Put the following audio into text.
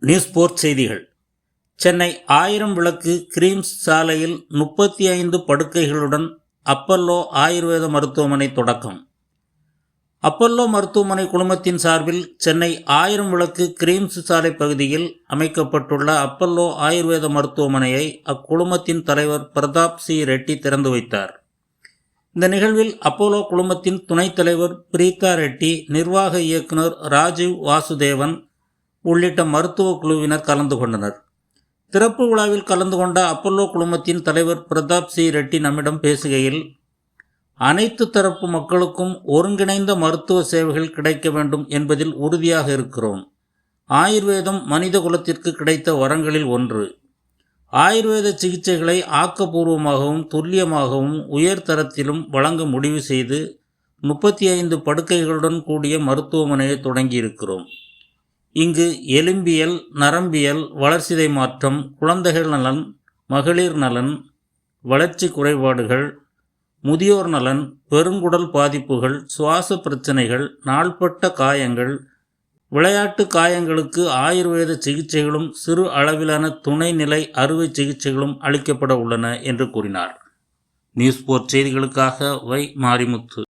News board செய்திகள். சென்னை ஆயிரம் விளக்கு கிரீம்ஸ் சாலையில் முப்பத்தி ஐந்து படுக்கைகளுடன் அப்பல்லோ ஆயுர்வேத மருத்துவமனை தொடக்கம். அப்பல்லோ மருத்துவமனை குழுமத்தின் சார்பில் சென்னை ஆயிரம் விளக்கு கிரீம்ஸ் சாலை பகுதியில் அமைக்கப்பட்டுள்ள அப்பல்லோ ஆயுர்வேத மருத்துவமனையை அக்குழுமத்தின் தலைவர் பிரதாப் சி. ரெட்டி திறந்து வைத்தார். இந்த நிகழ்வில் அப்போலோ குழுமத்தின் துணைத் தலைவர் பிரீதா ரெட்டி நிர்வாக இயக்குனர் ராஜீவ் வாசுதேவன் உள்ளிட்ட மருத்துவ குழுவினர் கலந்து கொண்டனர். திறப்பு விழாவில் கலந்து கொண்ட அப்பல்லோ குழுமத்தின் தலைவர் பிரதாப் சி ரெட்டி நம்மிடம் பேசுகையில் அனைத்து தரப்பு மக்களுக்கும் ஒருங்கிணைந்த மருத்துவ சேவைகள் கிடைக்க வேண்டும் என்பதில் உறுதியாக இருக்கிறோம். ஆயுர்வேதம் மனித குலத்திற்கு கிடைத்த வரங்களில் ஒன்று. ஆயுர்வேத சிகிச்சைகளை ஆக்கப்பூர்வமாகவும் துல்லியமாகவும் உயர் தரத்திலும் வழங்க முடிவு செய்து முப்பத்தி ஐந்து படுக்கைகளுடன் கூடிய மருத்துவமனையை தொடங்கியிருக்கிறோம். இங்கு எலும்பியல் நரம்பியல் வளர்சிதை மாற்றம் குழந்தைகள் நலன் மகளிர் நலன் வளர்ச்சி குறைபாடுகள் முதியோர் நலன் பெருங்குடல் பாதிப்புகள் சுவாச பிரச்சனைகள் நாள்பட்ட காயங்கள் விளையாட்டு காயங்களுக்கு ஆயுர்வேத சிகிச்சைகளும் சிறு அளவிலான துணைநிலை அறுவை சிகிச்சைகளும் அளிக்கப்பட உள்ளன என்று கூறினார். நியூஸ் போர்ட் செய்திகளுக்காக வை மாரிமுத்து.